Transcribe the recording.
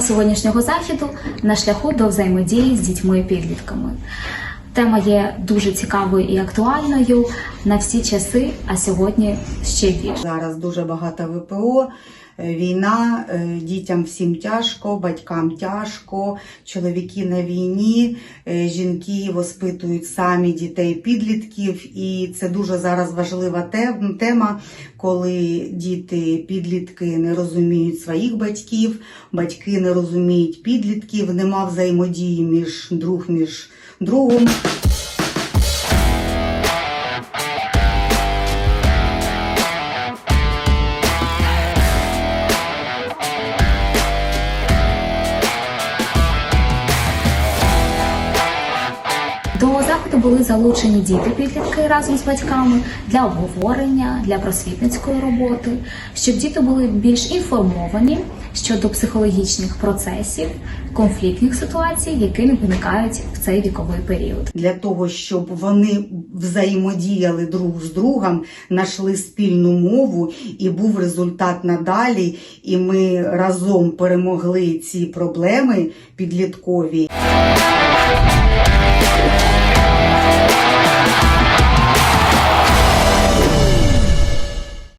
сьогоднішнього західу на шляху до взаємодії з дітьми і підлітками. Тема є дуже цікавою і актуальною на всі часи, а сьогодні ще більше. Зараз дуже багато ВПО, війна, е, дітям всім тяжко, батькам тяжко, чоловіки на війні, е, жінки воспитують самі дітей підлітків. І це дуже зараз важлива тема, коли діти, підлітки не розуміють своїх батьків, батьки не розуміють підлітків, нема взаємодії між друг між другом. До заходу були залучені діти підлітки разом з батьками для обговорення, для просвітницької роботи, щоб діти були більш інформовані щодо психологічних процесів, конфліктних ситуацій, які виникають в цей віковий період. для того, щоб вони взаємодіяли друг з другом, знайшли спільну мову, і був результат надалі. І ми разом перемогли ці проблеми підліткові.